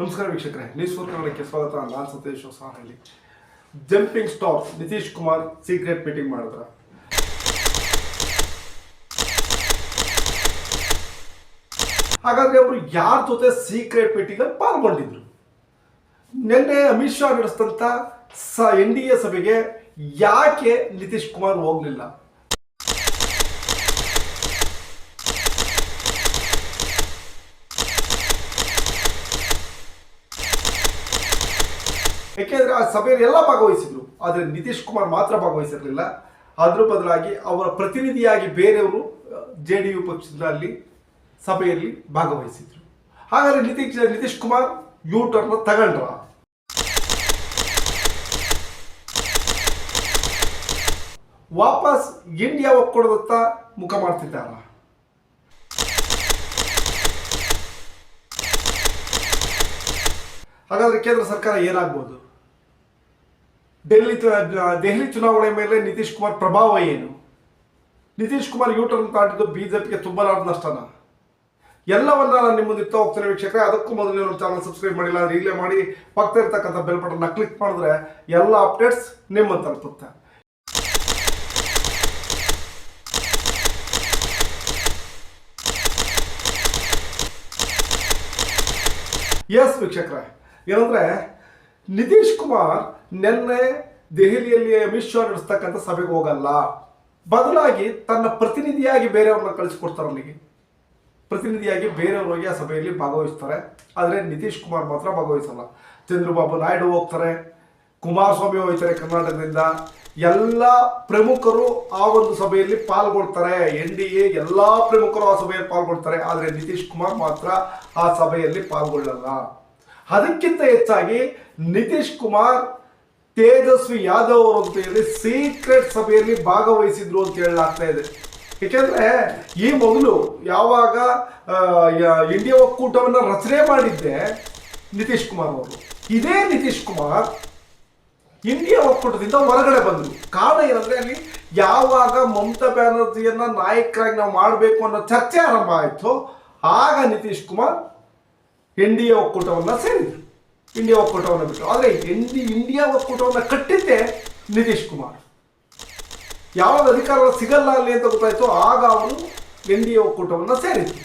ನಮಸ್ಕಾರ ವೀಕ್ಷಕರೇ news four ಕನ್ನಡಕ್ಕೆ ಸ್ವಾಗತ. ನಾನು Satish Hosahalli jumping star Nitish Kumar secret meeting ಮಾಡಿದ್ರ. ಹಾಗಾದ್ರೆ ಅವರು ಯಾರ ಜೊತೆ ಸೀಕ್ರೆಟ್ ಮೀಟಿಂಗ್ ಪಾಲ್ಗೊಂಡಿದ್ರು? ನಿನ್ನೆ ಅಮಿತ್ ಶಾ ನಡೆಸಿದಂತ ಸ ಎನ್ ಡಿ ಎ ಸಭೆಗೆ ಯಾಕೆ ನಿತೀಶ್ ಕುಮಾರ್ ಹೋಗ್ಲಿಲ್ಲ? ಯಾಕೆಂದ್ರೆ ಆ ಸಭೆಯಲ್ಲಿ ಎಲ್ಲ ಭಾಗವಹಿಸಿದ್ರು. ಆದರೆ ನಿತೀಶ್ ಕುಮಾರ್ ಮಾತ್ರ ಭಾಗವಹಿಸಿರಲಿಲ್ಲ. ಅದ್ರ ಬದಲಾಗಿ ಅವರ ಪ್ರತಿನಿಧಿಯಾಗಿ ಬೇರೆಯವರು ಜೆ ಡಿ ಯು ಪಕ್ಷದಲ್ಲಿ ಸಭೆಯಲ್ಲಿ ಭಾಗವಹಿಸಿದ್ರು. ಹಾಗಾದ್ರೆ ನಿತೀಶ್ ನಿತೀಶ್ ಕುಮಾರ್ ಯೂ ಟರ್ನ್ ತಗೊಂಡ್ರ? ವಾಪಸ್ ಇಂಡಿಯಾ ಒಕ್ಕೊಡದತ್ತ ಮುಖ ಮಾಡ್ತಿದ್ದಾರ? ಹಾಗಾದ್ರೆ ಕೇಂದ್ರ ಸರ್ಕಾರ ಏನಾಗ್ಬೋದು? ಚು- ದೆಹಲಿ ಚುನಾವಣೆ ಮೇಲೆ ನಿತೀಶ್ ಕುಮಾರ್ ಪ್ರಭಾವ ಏನು? ನಿತೀಶ್ ಕುಮಾರ್ ಯೂಟರ್ನ್ ತಾಂಡಿದ್ದು ಬಿಜೆಪಿಗೆ ತುಂಬಲಾರದ ನಷ್ಟನ? ಎಲ್ಲವನ್ನ ನಾನು ನಿಮ್ಮ ಮುಂದೆ ಇತ್ತ ಹೋಗ್ತೇನೆ ವೀಕ್ಷಕರೇ, ಅದಕ್ಕೂ ಮೊದಲು ನೀವು ಚಾನಲ್ ಸಬ್ಸ್ಕ್ರೈಬ್ ಮಾಡಿಲ್ಲ ಈಗಲೇ ಮಾಡಿ ಪಕ್ಕದ ಇರ್ತಕ್ಕಂಥ ಬೆಲ್ ಬಟನ್ನ ಕ್ಲಿಕ್ ಮಾಡಿದ್ರೆ ಎಲ್ಲ ಅಪ್ಡೇಟ್ಸ್ ನಿಮ್ಮ ತಲುಪುತ್ತೆ. ಎಸ್ ವೀಕ್ಷಕರೇ, ಏನಂದ್ರೆ ನಿತೀಶ್ ಕುಮಾರ್ ನಿನ್ನೆ ದೆಹಲಿಯಲ್ಲಿ ಅಮಿತ್ ಶಾ ನಡೆಸ್ತಕ್ಕಂಥ ಸಭೆಗೆ ಹೋಗಲ್ಲ. ಬದಲಾಗಿ ತನ್ನ ಪ್ರತಿನಿಧಿಯಾಗಿ ಬೇರೆಯವ್ರನ್ನ ಕಳಿಸ್ಕೊಡ್ತಾರೆ ಅಲ್ಲಿಗೆ. ಪ್ರತಿನಿಧಿಯಾಗಿ ಬೇರೆಯವರು ಹೋಗಿ ಆ ಸಭೆಯಲ್ಲಿ ಭಾಗವಹಿಸ್ತಾರೆ. ಆದರೆ ನಿತೀಶ್ ಕುಮಾರ್ ಮಾತ್ರ ಭಾಗವಹಿಸಲ್ಲ. ಚಂದ್ರಬಾಬು ನಾಯ್ಡು ಹೋಗ್ತಾರೆ. ಕುಮಾರಸ್ವಾಮಿ ಹೋಗ್ತಾರೆ ಕರ್ನಾಟಕದಿಂದ. ಎಲ್ಲ ಪ್ರಮುಖರು ಆ ಒಂದು ಸಭೆಯಲ್ಲಿ ಪಾಲ್ಗೊಳ್ತಾರೆ. ಎನ್ ಡಿ ಎ, ಎಲ್ಲ ಪ್ರಮುಖರು ಆ ಸಭೆಯಲ್ಲಿ ಪಾಲ್ಗೊಳ್ತಾರೆ. ಆದರೆ ನಿತೀಶ್ ಕುಮಾರ್ ಮಾತ್ರ ಆ ಸಭೆಯಲ್ಲಿ ಪಾಲ್ಗೊಳ್ಳಲ್ಲ. ಅದಕ್ಕಿಂತ ಹೆಚ್ಚಾಗಿ ನಿತೀಶ್ ಕುಮಾರ್ ತೇಜಸ್ವಿ ಯಾದವ್ ಅಂತ ಹೇಳಿ ಸೀಕ್ರೆಟ್ ಸಭೆಯಲ್ಲಿ ಭಾಗವಹಿಸಿದ್ರು ಅಂತ ಹೇಳಲಾಗ್ತಾ ಇದೆ. ಏಕೆಂದ್ರೆ ಈ ಮೊದಲು ಯಾವಾಗ ಇಂಡಿಯಾ ಒಕ್ಕೂಟವನ್ನ ರಚನೆ ಮಾಡಿದ್ದೆ ನಿತೀಶ್ ಕುಮಾರ್ ಅವರು. ಇದೇ ನಿತೀಶ್ ಕುಮಾರ್ ಇಂಡಿಯಾ ಒಕ್ಕೂಟದಿಂದ ಹೊರಗಡೆ ಬಂದರು. ಕಾರಣ ಏನಂದ್ರೆ ಅಲ್ಲಿ ಯಾವಾಗ ಮಮತಾ ಬ್ಯಾನರ್ಜಿಯನ್ನ ನಾಯಕರಾಗಿ ನಾವು ಮಾಡಬೇಕು ಅನ್ನೋ ಚರ್ಚೆ ಆರಂಭ ಆಯಿತು. ಆಗ Nitish Kumar N D A ಒಕ್ಕೂಟವನ್ನು ಸೇರಿದ್ರು. ಇಂಡಿಯಾ ಒಕ್ಕೂಟವನ್ನು ಬಿಟ್ಟು ಆದರೆ ಎನ್ ಇಂಡಿಯಾ ಒಕ್ಕೂಟವನ್ನು ಕಟ್ಟಿದ್ದೆ ನಿತೀಶ್ ಕುಮಾರ್. ಯಾವಾಗ ಅಧಿಕಾರ ಸಿಗಲ್ಲ ಅಲ್ಲಿ ಅಂತ ಗೊತ್ತಾಯಿತು, ಆಗ ಅವರು ಎನ್ ಡಿ ಎ ಒಕ್ಕೂಟವನ್ನು ಸೇರಿದ್ರು.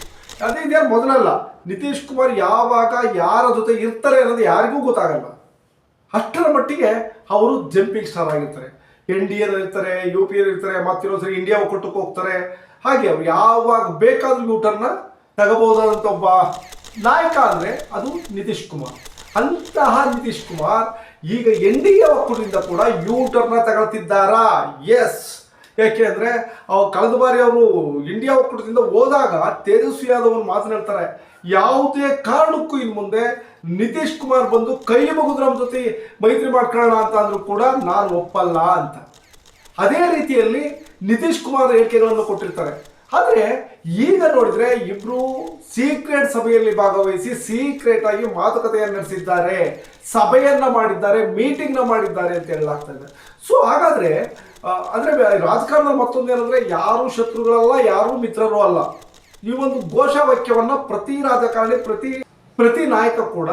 ಅದೇ ಇದೇ ಮೊದಲಲ್ಲ, ನಿತೀಶ್ ಕುಮಾರ್ ಯಾವಾಗ ಯಾರ ಜೊತೆ ಇರ್ತಾರೆ ಅನ್ನೋದು ಯಾರಿಗೂ ಗೊತ್ತಾಗಲ್ಲ. ಅಷ್ಟರ ಮಟ್ಟಿಗೆ ಅವರು ಜಂಪಿಂಗ್ ಸ್ಟಾರ್ ಆಗಿರ್ತಾರೆ. ಎನ್ ಡಿ ಇರ್ತಾರೆ, ಯು ಪಿ ಇರ್ತಾರೆ ಮತ್ತಿರೋದ್ಸರಿ ಇಂಡಿಯಾ ಒಕ್ಕೂಟಕ್ಕೆ ಹೋಗ್ತಾರೆ. ಹಾಗೆ ಅವ್ರು ಯಾವಾಗ ಬೇಕಾದ್ರೂ ಯೂಟರ್ನ ತಗೋಬಹುದಾದಂಥ ಒಬ್ಬ ನಾಯಕ ಅಂದರೆ ಅದು ನಿತೀಶ್ ಕುಮಾರ್. ಅಂತಹ ನಿತೀಶ್ ಕುಮಾರ್ ಈಗ ಎನ್ ಡಿ ಎ ಒಕ್ಕೂಟದಿಂದ ಕೂಡ ಯೂಟರ್ನ ತಗೊಳ್ತಿದ್ದಾರಾ? ಎಸ್ ಯಾಕೆ ಅಂದರೆ ಅವ್ರು ಕಳೆದ ಬಾರಿ ಅವರು ಇಂಡಿಯಾ ಒಕ್ಕೂಟದಿಂದ ಹೋದಾಗ ತೇಜಸ್ವಿ ಯಾದವ್ ಒಂದು ಮಾತನಾಡ್ತಾರೆ ಯಾವುದೇ ಕಾರಣಕ್ಕೂ ಇನ್ನು ಮುಂದೆ ನಿತೀಶ್ ಕುಮಾರ್ ಬಂದು ಕೈ ಮುಗಿದು ನಮ್ಮ ಜೊತೆ ಮೈತ್ರಿ ಮಾಡ್ಕೊಳ್ಳೋಣ ಅಂತ ಅಂದ್ರೂ ಕೂಡ ನಾನು ಒಪ್ಪಲ್ಲ ಅಂತ. ಅದೇ ರೀತಿಯಲ್ಲಿ ನಿತೀಶ್ ಕುಮಾರ್ ಹೇಳಿಕೆಗಳನ್ನು ಕೊಟ್ಟಿರ್ತಾರೆ. ಆದರೆ ಈಗ ನೋಡಿದ್ರೆ ಇಬ್ರು ಸೀಕ್ರೆಟ್ ಸಭೆಯಲ್ಲಿ ಭಾಗವಹಿಸಿ ಸೀಕ್ರೆಟ್ ಆಗಿ ಮಾತುಕತೆಯನ್ನು ನಡೆಸಿದ್ದಾರೆ, ಸಭೆಯನ್ನ ಮಾಡಿದ್ದಾರೆ ಮೀಟಿಂಗ್ನ ಮಾಡಿದ್ದಾರೆ ಅಂತ ಹೇಳಲಾಗ್ತಾ ಇದೆ. ಸೊ ಹಾಗಾದ್ರೆ ಅಂದ್ರೆ ರಾಜಕಾರಣದಲ್ಲಿ ಮತ್ತೊಂದು ಏನಂದ್ರೆ ಯಾರು ಶತ್ರುಗಳಲ್ಲ, ಯಾರು ಮಿತ್ರರು ಅಲ್ಲ. ಈ ಒಂದು ಘೋಷವಾಕ್ಯವನ್ನ ಪ್ರತಿ ರಾಜಕಾರಣಿ, ಪ್ರತಿ ಪ್ರತಿ ನಾಯಕ ಕೂಡ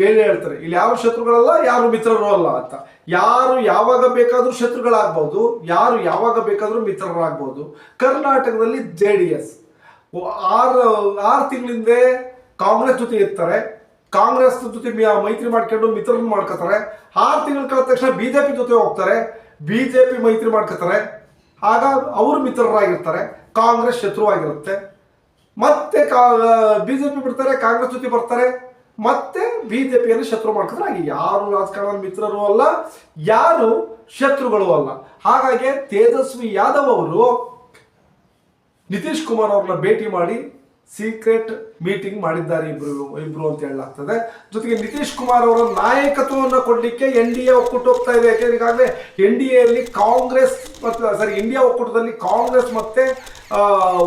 ಹೇಳಿ ಹೇಳ್ತಾರೆ, ಇಲ್ಲಿ ಯಾರು ಶತ್ರುಗಳಲ್ಲ, ಯಾರು ಮಿತ್ರರು ಅಲ್ಲ ಅಂತ. ಯಾರು ಯಾವಾಗ ಬೇಕಾದರೂ ಶತ್ರುಗಳಾಗ್ಬೋದು, ಯಾರು ಯಾವಾಗ ಬೇಕಾದರೂ ಮಿತ್ರರಾಗ್ಬೋದು. ಕರ್ನಾಟಕದಲ್ಲಿ ಜೆ ಡಿ ಎಸ್. ಆರು ಆರು ತಿಂಗಳಿಂದ ಕಾಂಗ್ರೆಸ್ ಜೊತೆ ಇರ್ತಾರೆ. ಕಾಂಗ್ರೆಸ್ ಜೊತೆ ಮೈತ್ರಿ ಮಾಡ್ಕೊಂಡು ಮಿತ್ರರನ್ನ ಮಾಡ್ಕೋತಾರೆ. ಆರು ತಿಂಗಳು ಕಳೆದ ತಕ್ಷಣ ಬಿಜೆಪಿ ಜೊತೆ ಹೋಗ್ತಾರೆ. ಬಿಜೆಪಿ ಮೈತ್ರಿ ಮಾಡ್ಕೋತಾರೆ. ಆಗ ಅವರು ಮಿತ್ರರಾಗಿರ್ತಾರೆ. ಕಾಂಗ್ರೆಸ್ ಶತ್ರುವಾಗಿರುತ್ತೆ ಮತ್ತೆ ಬಿಜೆಪಿ ಬಿಡ್ತಾರೆ, ಕಾಂಗ್ರೆಸ್ ಜೊತೆ ಬರ್ತಾರೆ. ಮತ್ತೆ ಬಿಜೆಪಿಯನ್ನು ಶತ್ರು ಮಾಡ್ಕೊಂಡ್ರೆ ಹಾಗೆ ಯಾರು ರಾಜಕಾರಣ ಮಿತ್ರರು ಅಲ್ಲ, ಯಾರು ಶತ್ರುಗಳು ಅಲ್ಲ. ಹಾಗಾಗಿ ತೇಜಸ್ವಿ ಯಾದವ್ ಅವರು ನಿತೀಶ್ ಕುಮಾರ್ ಅವ್ರನ್ನ ಭೇಟಿ ಮಾಡಿ ಸೀಕ್ರೆಟ್ ಮೀಟಿಂಗ್ ಮಾಡಿದ್ದಾರೆ ಇಬ್ರು ಇಬ್ರು ಅಂತ ಹೇಳಲಾಗ್ತದೆ. ಜೊತೆಗೆ ನಿತೀಶ್ ಕುಮಾರ್ ಅವರ ನಾಯಕತ್ವವನ್ನು ಕೊಡಲಿಕ್ಕೆ ಎನ್ ಡಿ ಎ ಒಕ್ಕೂಟ ಹೋಗ್ತಾ ಇದೆ. ಯಾಕೆಂದ್ರೆ ಈಗಾಗಲೇ ಎನ್ ಡಿ ಎಲ್ಲಿ ಕಾಂಗ್ರೆಸ್ ಮತ್ತು ಸಾರಿ ಇಂಡಿಯಾ ಒಕ್ಕೂಟದಲ್ಲಿ ಕಾಂಗ್ರೆಸ್ ಮತ್ತೆ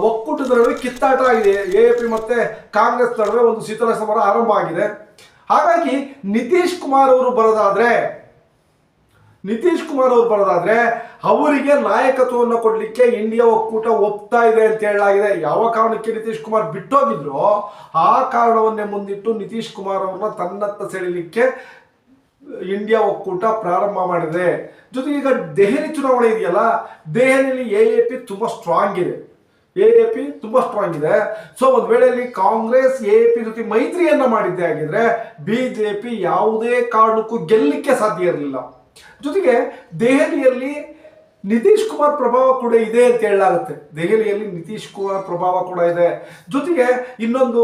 ಒಕ್ಕೂಟದ ನಡುವೆ ಕಿತ್ತಾಟ ಆಗಿದೆ ಎ ಪಿ ಮತ್ತೆ ಕಾಂಗ್ರೆಸ್ ನಡುವೆ ಒಂದು ಶೀತಲ ಸಮರ ಆರಂಭ ಆಗಿದೆ. ಹಾಗಾಗಿ ನಿತೀಶ್ ಕುಮಾರ್ ಅವರು ಬರೋದಾದ್ರೆ, ನಿತೀಶ್ ಕುಮಾರ್ ಅವರು ಬರೋದಾದ್ರೆ ಅವರಿಗೆ ನಾಯಕತ್ವವನ್ನು ಕೊಡಲಿಕ್ಕೆ ಇಂಡಿಯಾ ಒಕ್ಕೂಟ ಒಪ್ತಾ ಇದೆ ಅಂತ ಹೇಳಲಾಗಿದೆ. ಯಾವ ಕಾರಣಕ್ಕೆ ನಿತೀಶ್ ಕುಮಾರ್ ಬಿಟ್ಟೋಗಿದ್ರು? ಆ ಕಾರಣವನ್ನೇ ಮುಂದಿಟ್ಟು ನಿತೀಶ್ ಕುಮಾರ್ ಅವರನ್ನ ತನ್ನತ್ತ ಸೆಳೆಯಲಿಕ್ಕೆ ಇಂಡಿಯಾ ಒಕ್ಕೂಟ ಪ್ರಾರಂಭ ಮಾಡಿದೆ. ಜೊತೆಗೆ ಈಗ ದೆಹಲಿ ಚುನಾವಣೆ ಇದೆಯಲ್ಲ, ದೆಹಲಿಯಲ್ಲಿ ಎ ಎ ಪಿ ತುಂಬ ಸ್ಟ್ರಾಂಗ್ ಇದೆ. ಎ ಎ ಪಿ ತುಂಬ ಸ್ಟ್ರಾಂಗ್ ಇದೆ. ಸೊ ಒಂದು ವೇಳೆಯಲ್ಲಿ ಕಾಂಗ್ರೆಸ್ ಎ ಪಿ ಜೊತೆ ಮೈತ್ರಿಯನ್ನ ಮಾಡಿದ್ದೆ ಆಗಿದ್ರೆ ಬಿಜೆಪಿ ಯಾವುದೇ ಕಾರಣಕ್ಕೂ ಗೆಲ್ಲಕ್ಕೆ ಸಾಧ್ಯ ಇರಲಿಲ್ಲ. ಜೊತೆಗೆ ದೆಹಲಿಯಲ್ಲಿ ನಿತೀಶ್ ಕುಮಾರ್ ಪ್ರಭಾವ ಕೂಡ ಇದೆ ಅಂತ ಹೇಳಲಾಗುತ್ತೆ. ದೆಹಲಿಯಲ್ಲಿ ನಿತೀಶ್ ಕುಮಾರ್ ಪ್ರಭಾವ ಕೂಡ ಇದೆ. ಜೊತೆಗೆ ಇನ್ನೊಂದು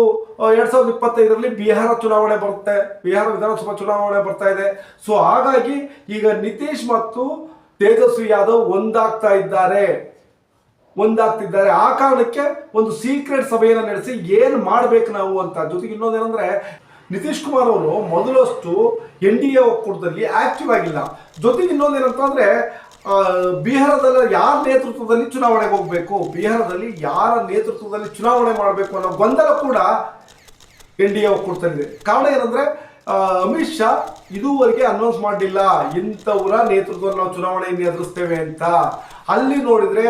ಎರಡ್ ಸಾವಿರದ ಇಪ್ಪತ್ತೈದರಲ್ಲಿ ಬಿಹಾರ ಚುನಾವಣೆ ಬರುತ್ತೆ. ಬಿಹಾರ ವಿಧಾನಸಭಾ ಚುನಾವಣೆ ಬರ್ತಾ ಇದೆ. ಸೊ ಹಾಗಾಗಿ ಈಗ ನಿತೀಶ್ ಮತ್ತು ತೇಜಸ್ವಿ ಯಾದವ್ ಒಂದಾಗ್ತಾ ಇದ್ದಾರೆ. ಒಂದಾಗ್ತಿದ್ದಾರೆ. ಆ ಕಾರಣಕ್ಕೆ ಒಂದು ಸೀಕ್ರೆಟ್ ಸಭೆಯನ್ನು ನಡೆಸಿ ಏನು ಮಾಡ್ಬೇಕು ನಾವು ಅಂತ. ಜೊತೆಗೆ ಇನ್ನೊಂದೇನಂದ್ರೆ ನಿತೀಶ್ ಕುಮಾರ್ ಅವರು ಮೊದಲಷ್ಟು ಎನ್ ಡಿ ಎ ಒಕ್ಕೂಟದಲ್ಲಿ ಆಕ್ಟಿವ್ ಆಗಿಲ್ಲ. ಜೊತೆಗೆ ಇನ್ನೊಂದೇನಂತಂದ್ರೆ ಆ, ಬಿಹಾರದಲ್ಲಿ ಯಾರ ನೇತೃತ್ವದಲ್ಲಿ ಚುನಾವಣೆಗೆ ಹೋಗ್ಬೇಕು ಬಿಹಾರದಲ್ಲಿ ಯಾರ ನೇತೃತ್ವದಲ್ಲಿ ಚುನಾವಣೆ ಮಾಡಬೇಕು ಅನ್ನೋ ಗೊಂದಲ ಕೂಡ ಎನ್ ಡಿ ಎ ಒಕ್ಕೂಟದಲ್ಲಿದೆ. ಕಾರಣ ಏನಂದ್ರೆ ಅಮಿತ್ ಶಾ ಇದುವರೆಗೆ ಅನೌನ್ಸ್ ಮಾಡಿಲ್ಲ. ಇಂಥವರ ನೇತೃತ್ವವನ್ನು ನಾವು ಚುನಾವಣೆಯನ್ನು ಎದುರಿಸ್ತೇವೆ ಅಂತ. ಅಲ್ಲಿ ನೋಡಿದ್ರೆ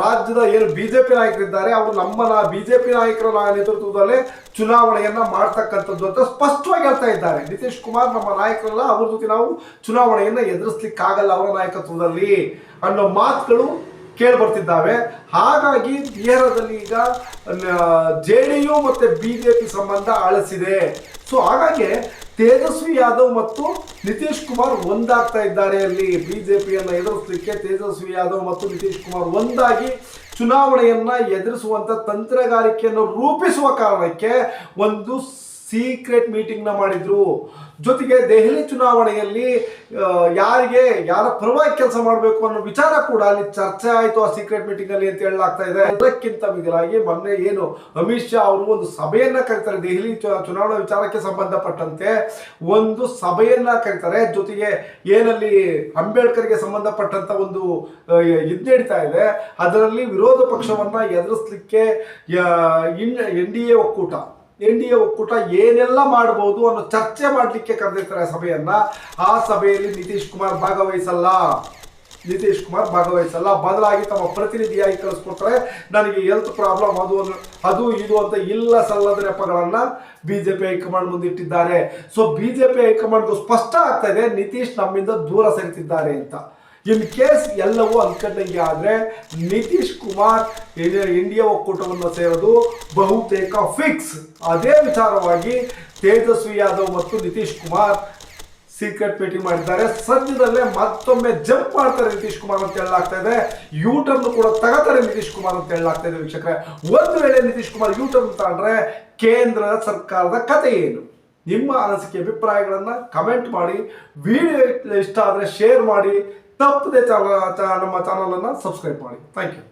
ರಾಜ್ಯದ ಏನು ಬಿ ಜೆ ಪಿ ನಾಯಕರಿದ್ದಾರೆ, ಅವರು ನಮ್ಮ ಪಿ ನಾಯಕರ ನೇತೃತ್ವದಲ್ಲಿ ಚುನಾವಣೆಯನ್ನ ಮಾಡ್ತಕ್ಕಂಥದ್ದು ಅಂತ ಸ್ಪಷ್ಟವಾಗಿ ಹೇಳ್ತಾ ಇದ್ದಾರೆ. ನಿತೀಶ್ ಕುಮಾರ್ ನಮ್ಮ ನಾಯಕರಲ್ಲ, ಅವ್ರ ಜೊತೆ ನಾವು ಚುನಾವಣೆಯನ್ನ ಎದುರಿಸ್ಲಿಕ್ಕಾಗಲ್ಲ ಅವರ ನಾಯಕತ್ವದಲ್ಲಿ ಅನ್ನೋ ಮಾತುಗಳು ಕೇಳಿ ಬರ್ತಿದ್ದಾವೆ ಹಾಗಾಗಿ ಬಿಹಾರದಲ್ಲಿ ಈಗ ಜೆ ಡಿ ಯು ಮತ್ತೆ ಬಿಜೆಪಿ ಸಂಬಂಧ ಅಳಿಸಿದೆ. ಸೊ ಹಾಗಾಗಿ ತೇಜಸ್ವಿ ಯಾದವ್ ಮತ್ತು ನಿತೀಶ್ ಕುಮಾರ್ ಒಂದಾಗ್ತಾ ಇದ್ದಾರೆ ಅಲ್ಲಿ. ಬಿಜೆಪಿಯನ್ನು ಎದುರಿಸಲಿಕ್ಕೆ ತೇಜಸ್ವಿ ಯಾದವ್ ಮತ್ತು ನಿತೀಶ್ ಕುಮಾರ್ ಒಂದಾಗಿ ಚುನಾವಣೆಯನ್ನ ಎದುರಿಸುವಂತ ತಂತ್ರಗಾರಿಕೆಯನ್ನು ರೂಪಿಸುವ ಕಾರಣಕ್ಕೆ ಒಂದು ಸೀಕ್ರೆಟ್ ಮೀಟಿಂಗ್ನ ಮಾಡಿದ್ರು. ಜೊತೆಗೆ ದೆಹಲಿ ಚುನಾವಣೆಯಲ್ಲಿ ಯಾರಿಗೆ, ಯಾರ ಪರವಾಗಿ ಕೆಲಸ ಮಾಡಬೇಕು ಅನ್ನೋ ವಿಚಾರ ಕೂಡ ಅಲ್ಲಿ ಚರ್ಚೆ ಆಯಿತು ಆ ಸೀಕ್ರೆಟ್ ಮೀಟಿಂಗ್ ಅಲ್ಲಿ ಅಂತ ಹೇಳಲಾಗ್ತಾ ಇದೆ. ಅದಕ್ಕಿಂತ ಮಿಗಿಲಾಗಿ ಮೊನ್ನೆ ಏನು ಅಮಿತ್ ಶಾ ಅವರು ಒಂದು ಸಭೆಯನ್ನ ಕರೀತಾರೆ, ದೆಹಲಿ ಚುನಾವಣಾ ವಿಚಾರಕ್ಕೆ ಸಂಬಂಧಪಟ್ಟಂತೆ ಒಂದು ಸಭೆಯನ್ನ ಕರೀತಾರೆ. ಜೊತೆಗೆ ಏನಲ್ಲಿ ಅಂಬೇಡ್ಕರ್ಗೆ ಸಂಬಂಧಪಟ್ಟಂತ ಒಂದು ಇದ್ ನಡೀತಾ ಇದೆ. ಅದರಲ್ಲಿ ವಿರೋಧ ಪಕ್ಷವನ್ನ ಎದುರಿಸಲಿಕ್ಕೆ ಎನ್ ಡಿ ಎ ಒಕ್ಕೂಟ ಎನ್ ಡಿ ಎ ಒಕ್ಕೂಟ ಏನೆಲ್ಲ ಮಾಡಬಹುದು ಅನ್ನೋ ಚರ್ಚೆ ಮಾಡಲಿಕ್ಕೆ ಕರೆದಿರ್ತಾರೆ ಸಭೆಯನ್ನ. ಆ ಸಭೆಯಲ್ಲಿ ನಿತೀಶ್ ಕುಮಾರ್ ಭಾಗವಹಿಸಲ್ಲ. ನಿತೀಶ್ ಕುಮಾರ್ ಭಾಗವಹಿಸಲ್ಲ. ಬದಲಾಗಿ ತಮ್ಮ ಪ್ರತಿನಿಧಿಯಾಗಿ ಕಳಿಸ್ಕೊಟ್ರೆ ನನಗೆ ಹೆಲ್ತ್ ಪ್ರಾಬ್ಲಮ್ ಅದು ಅದು ಇದು ಅಂತ ಇಲ್ಲ ಸಲ್ಲದ ನೆಪಗಳನ್ನ ಬಿಜೆಪಿ ಹೈಕಮಾಂಡ್ ಮುಂದಿಟ್ಟಿದ್ದಾರೆ ಸೊ ಬಿಜೆಪಿ ಹೈಕಮಾಂಡ್ ಸ್ಪಷ್ಟ ಆಗ್ತಾ ಇದೆ, ನಿತೀಶ್ ನಮ್ಮಿಂದ ದೂರ ಸರಿತಿದ್ದಾರೆ ಅಂತ. ಇನ್ ಕೇಸ್ ಎಲ್ಲವೂ ಅನ್ಕೊಂಡಂಗೆ ಆದ್ರೆ ನಿತೀಶ್ ಕುಮಾರ್ ಇಂಡಿಯಾ ಒಕ್ಕೂಟವನ್ನು ಸೇರೋದು ಬಹುತೇಕ ಫಿಕ್ಸ್ ಅದೇ ವಿಚಾರವಾಗಿ ತೇಜಸ್ವಿ ಯಾದವ್ ಮತ್ತು ನಿತೀಶ್ ಕುಮಾರ್ ಸೀಕ್ರೆಟ್ ಮೀಟಿಂಗ್ ಮಾಡಿದ್ದಾರೆ. ಸದ್ಯದಲ್ಲೇ ಮತ್ತೊಮ್ಮೆ ಜಂಪ್ ಮಾಡ್ತಾರೆ ನಿತೀಶ್ ಕುಮಾರ್ ಅಂತ ಹೇಳಲಾಗ್ತಾ ಇದೆ. ಯೂ ಟರ್ನ್ ಕೂಡ ತಗತಾರೆ ನಿತೀಶ್ ಕುಮಾರ್ ಅಂತ ಹೇಳಲಾಗ್ತಾ ಇದೆ ವೀಕ್ಷಕರೇ. ಒಂದು ವೇಳೆ ನಿತೀಶ್ ಕುಮಾರ್ ಯೂ ಟರ್ನ್ ತಗೊಂಡ್ರೆ ಕೇಂದ್ರ ಸರ್ಕಾರದ ಕತೆ ಏನು? ನಿಮ್ಮ ಅನಿಸಿಕೆ, ಅಭಿಪ್ರಾಯಗಳನ್ನು ಕಮೆಂಟ್ ಮಾಡಿ. ವಿಡಿಯೋ ಇಷ್ಟ ಆದರೆ ಶೇರ್ ಮಾಡಿ. ತಪ್ಪದೆ ಚಾನಲ್ ನಮ್ಮ ಚಾನಲನ್ನು ಸಬ್ಸ್ಕ್ರೈಬ್ ಮಾಡಿ. Thank you